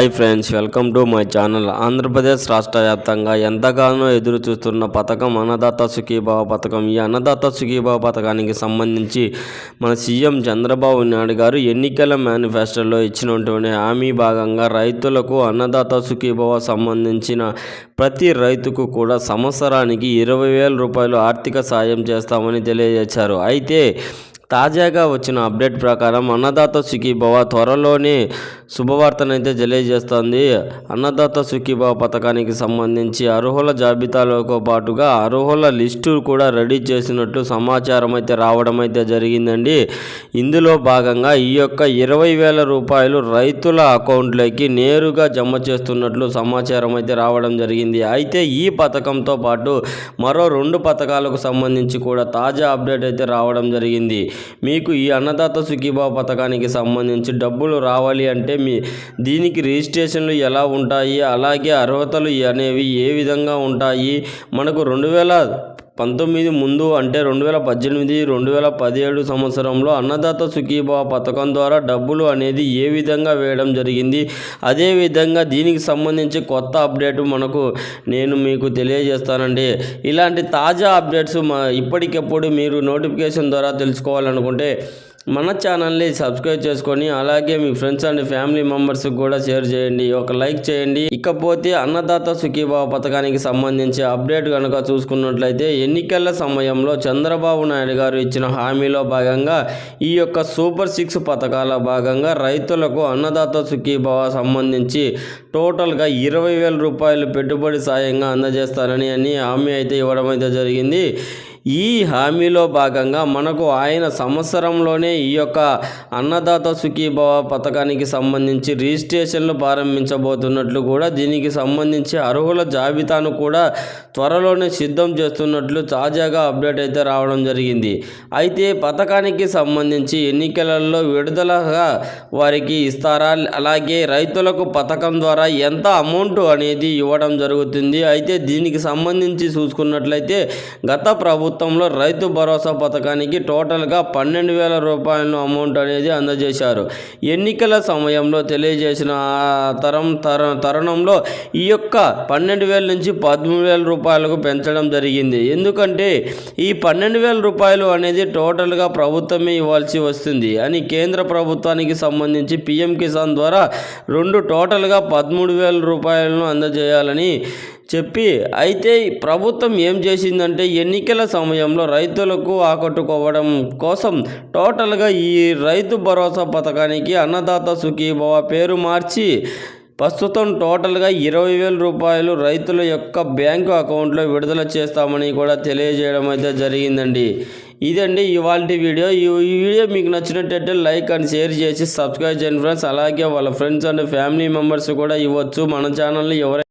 Hi friends welcome to my channel. Andhra Pradesh రాష్ట్ర వ్యాప్తంగా ఎంతగానో ఎదురు చూస్తున్న పథకం అన్నదాత సుఖీభావ పథకం. ఈ అన్నదాత సుఖీభావ పథకానికి సంబంధించి మన సీఎం చంద్రబాబు నాయుడు గారు ఎన్నికల మేనిఫెస్టోలో ఇచ్చినటువంటి హామీ భాగంగా రైతులకు అన్నదాత సుఖీభావ సంబంధించిన ప్రతి రైతుకు కూడా సంవత్సరానికి ఇరవై వేల రూపాయలు ఆర్థిక సాయం చేస్తామని తెలియజేశారు. అయితే తాజాగా వచ్చిన అప్డేట్ ప్రకారం అన్నదాత సుఖీభవ త్వరలోనే శుభవార్తనైతే తెలియజేస్తోంది. అన్నదాత సుఖీభవ పథకానికి సంబంధించి అర్హుల జాబితాలతో పాటుగా అర్హుల లిస్టు కూడా రెడీ చేసినట్లు సమాచారం అయితే రావడం అయితే జరిగిందండి. ఇందులో భాగంగా ఈ యొక్క ఇరవై వేల రూపాయలు రైతుల అకౌంట్లోకి నేరుగా జమ చేస్తున్నట్లు సమాచారం అయితే రావడం జరిగింది. అయితే ఈ పథకంతో పాటు మరో రెండు పథకాలకు సంబంధించి కూడా తాజా అప్డేట్ అయితే రావడం జరిగింది. మీకు ఈ అన్నదాత సుఖీభావ పథకానికి సంబంధించి డబ్బులు రావాలి అంటే మీ దీనికి రిజిస్ట్రేషన్లు ఎలా ఉంటాయి? అలాగే అర్హతలు అనేవి ఏ విధంగా ఉంటాయి? మనకు రెండు వేల పంతొమ్మిది ముందు అంటే రెండు వేల పద్దెనిమిది రెండు వేల పదిహేడు సంవత్సరంలో అన్నదాత సుఖీభావ పథకం ద్వారా డబ్బులు అనేది ఏ విధంగా వేయడం జరిగింది? అదేవిధంగా దీనికి సంబంధించి కొత్త అప్డేట్ మనకు నేను మీకు తెలియజేస్తానండి. ఇలాంటి తాజా అప్డేట్స్ మా ఇప్పటికెప్పుడు మీరు నోటిఫికేషన్ ద్వారా తెలుసుకోవాలనుకుంటే మన ఛానల్ని సబ్స్క్రైబ్ చేసుకొని అలాగే మీ ఫ్రెండ్స్ అండ్ ఫ్యామిలీ మెంబర్స్కి కూడా షేర్ చేయండి. ఒక లైక్ చేయండి. ఇకపోతే అన్నదాత సుఖీభావ పథకానికి సంబంధించి అప్డేట్ కనుక చూసుకున్నట్లయితే ఎన్నికల సమయంలో చంద్రబాబు నాయుడు గారు ఇచ్చిన హామీలో భాగంగా ఈ యొక్క సూపర్ సిక్స్ పథకాల భాగంగా రైతులకు అన్నదాత సుఖీభావ సంబంధించి టోటల్గా ఇరవై వేల రూపాయలు పెట్టుబడి సాయంగా అందజేస్తారని అని హామీ అయితే ఇవ్వడం అయితే జరిగింది. ఈ హామీలో భాగంగా మనకు ఆయన సంవత్సరంలోనే ఈ యొక్క అన్నదాత సుఖీభవ పథకానికి సంబంధించి రిజిస్ట్రేషన్లు ప్రారంభించబోతున్నట్లు కూడా దీనికి సంబంధించి అర్హుల జాబితాను కూడా త్వరలోనే సిద్ధం చేస్తున్నట్లు తాజాగా అప్డేట్ అయితే రావడం జరిగింది. అయితే పథకానికి సంబంధించి ఎన్నికలలో విడుదలగా వారికి ఇస్తారా? అలాగే రైతులకు పథకం ద్వారా ఎంత అమౌంట్ అనేది ఇవ్వడం జరుగుతుంది? అయితే దీనికి సంబంధించి చూసుకున్నట్లయితే గత ప్రభుత్వం మొత్తంలో రైతు భరోసా పథకానికి టోటల్గా పన్నెండు వేల రూపాయల అమౌంట్ అనేది అందజేశారు. ఎన్నికల సమయంలో తెలియజేసిన తరం తర తరుణంలో ఈ యొక్క పన్నెండు వేల నుంచి పదమూడు వేల రూపాయలకు పెంచడం జరిగింది. ఎందుకంటే ఈ పన్నెండు వేల రూపాయలు అనేది టోటల్గా ప్రభుత్వమే ఇవ్వాల్సి వస్తుంది. అని కేంద్ర ప్రభుత్వానికి సంబంధించి పిఎం కిసాన్ ద్వారా రెండు టోటల్గా పదమూడు వేల రూపాయలను అందజేయాలని చెప్పి అయితే ప్రభుత్వం ఏం చేసిందంటే ఎన్నికల సమయంలో రైతులకు ఆకట్టుకోవడం కోసం టోటల్గా ఈ రైతు భరోసా పథకానికి అన్నదాత సుఖీభవ పేరు మార్చి ప్రస్తుతం టోటల్గా ఇరవై వేల రూపాయలు రైతుల యొక్క బ్యాంకు అకౌంట్లో విడుదల చేస్తామని కూడా తెలియజేయడం అయితే జరిగిందండి. ఇదండి ఇవాళ వీడియో. ఈ వీడియో మీకు నచ్చినట్టయితే లైక్ అండ్ షేర్ చేసి సబ్స్క్రైబ్ చేయండి ఫ్రెండ్స్. అలాగే వాళ్ళ ఫ్రెండ్స్ అండ్ ఫ్యామిలీ మెంబర్స్ కూడా ఇవ్వచ్చు. మన ఛానల్ని ఎవరైనా